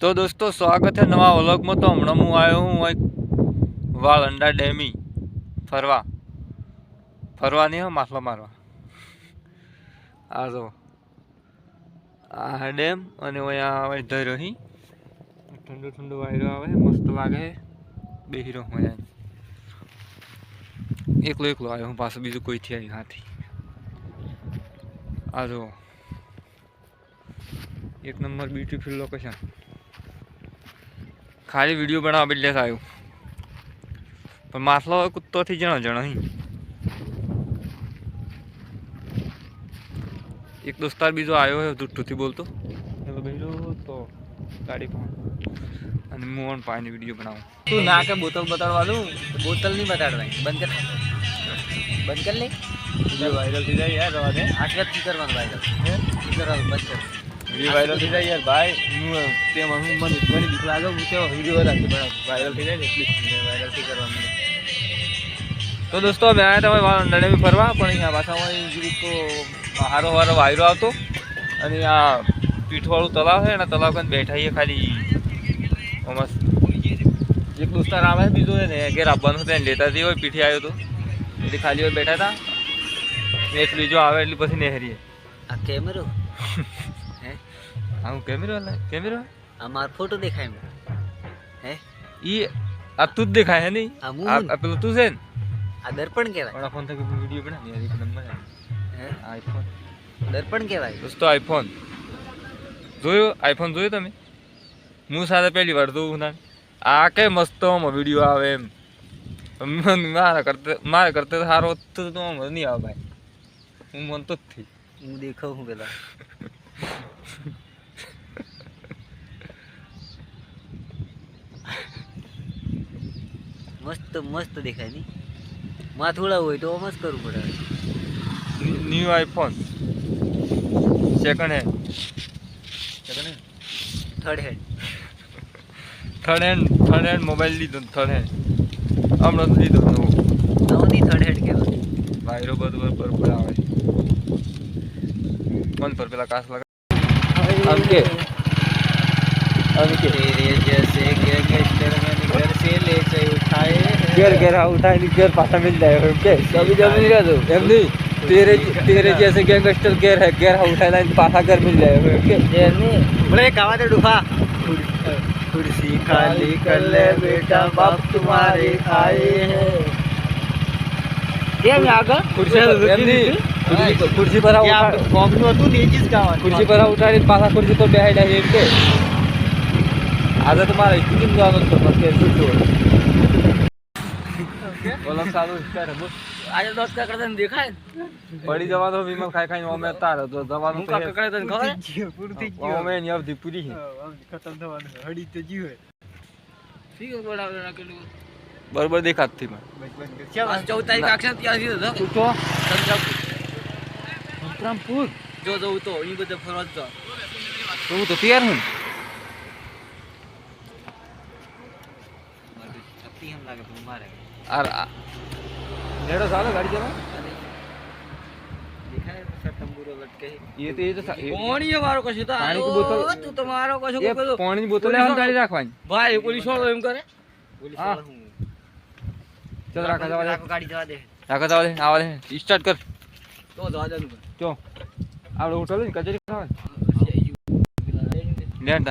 તો દોસ્તો, સ્વાગત છે નવા વ્લોગમાં તો હમણાં હું આવ્યો હું એક વાળંડા ડેમી ફરવા. ફરવા નહીં હો માછલા મારવા. આ જો. આ ડેમ અને અહીંયા આવે ધર્યો અહીં ઠંડુ ઠંડુ વાયરો આવે, મસ્ત લાગે બેહી રહો અહીંયા. એકલો એકલો આવ્યો હું પાછું, બીજું કોઈથી આવ્યું હાથી. આ જો. એક નંબર બ્યુટીફુલ લોકેશન ખાલી વીડિયો બનાવવા બદલે આવ્યું પણ માછલો હવે કૂતોથી જણો જણો અહીં એક દોસ્તાર બીજો આવ્યો હોય જુઠ્ઠુથી બોલતો. એટલે બેલો તો ગાડી પણ અને હું પાણીની પાણી વીડિયો બનાવું. તું ના કે બોતલ બતાડવાનું બોતલ નહીં બતાડવાની બંધ કર. બંધ કર લે. વીડિયો વાયરલ થઈ જાય યાર આટલા જ કરવાનું વાયરલ કરવાનું બંધ કર. વીડિયો વાયરલ થઈ જાય યાર ભાઈ. હું તેમાં હું મને મને બીક લાગે હું તેમાં વીડિયો રાખી વાયરલ થઈ જાય એટલી. વાયરલ થઈ કરવાનું તો દોસ્તો અમે આવ્યા હતા નડેમી ફરવા પણ અહીંયા પાછામાં તો હારો હારો વાયરો આવતો. અને આ પીઠવાળું તલાવ છે એના તલાવ કરીને બેઠા છીએ ખાલી. મસ્ત એક દોસ્તાર આવે બીજો ને ઘેર આવવાનું હતું એને લેતા હોય પીઠી આવ્યો હતો એટલે ખાલી હોય બેઠા હતા ને એક બીજો આવે એટલે પછી નહેરીએ. આ કેમેરો? હે હું કેમેરો કેમેરો? આ મારો ફોટો દેખાય હે? ઈ આ તું જ દેખાય હે નહીં? આ આ આ પેલું તું છે ને? આ દર્પણ કહેવાય. પણ ફોન થકી વીડિયો બનાવી યાર એક નંબર હે? આઈફોન દર્પણ કહેવાય. દોસ્તો આઈફોન જોયો? આઈફોન જોયો તમે? હું સાથે પહેલી વાર જોઉં ના આ કે મસ્ત વીડિયો આવે એમ. મન- મારા કરતે મારા કરતે સારો તો તો નહીં આવે ભાઈ. હું મનતો જ થઈ. હું દેખાવ હું પેલા. મસ્ત મસ્ત દેખાય નહીં. માથુડા હોય તો મસ્ત કરવું પડે new iPhone second hand second hand third hand third hand third hand mobile લીધો થર્ડ હેન્ડ હમણાં લીધો નવો. નવોથી થર્ડ હેન્ડ કહેવાય. વાયરો બધું બરોબર આવે. મન પર પેલા કાસ લગા આમ કે. આમ કે. જૈસે કે ગેસ્ટર ले से उठाए घेर घेरा उठाए घेर पासा मिल जाए ओके सभी जमीन का दो एम नहीं तेरे तेरे जैसे गैंगस्टर घेर है घेरा उठाए लाइन पासा घर मिल जाए ओके घेर नहीं बोले कहा थे डुफा कुर्सी खाली कर ले बेटा बाप तुम्हारे आए हैं કેમ આગળ ખુરશી ખુરશી પર ખુરશી પર ઉતારી પાછા ખુરશી પર બેહાડ્યા એમ કે આજે તો મારે સ્કૂલ જવાનું છે પછી શું છું બોલો સારું બોલ. આજે દસ કા તને દેખાય પડી જવાનો વિમલ ખાઈ ખાઈને અમે તાર તો જવાનું તો કા કકડે તને ખબર પૂરતી થઈ અમે એની અવધિ પૂરી છે. ખતમ થવાનું હડી તો જીવે. ઠીક બોલાવે નાખેલું બરોબર દેખાતી મને. ચૌદ તારીખ આક્ષન ત્યાંથી હતો તું તો સંતરામપુર. જો જવું તો એ બધે ફરવા જ. તો હું તો તૈયાર હું મારે એમ લાગે પણ મારે. આ લેડો ચાલો ગાડી ચલાવો આપણે હોટલ કચેરી લેણ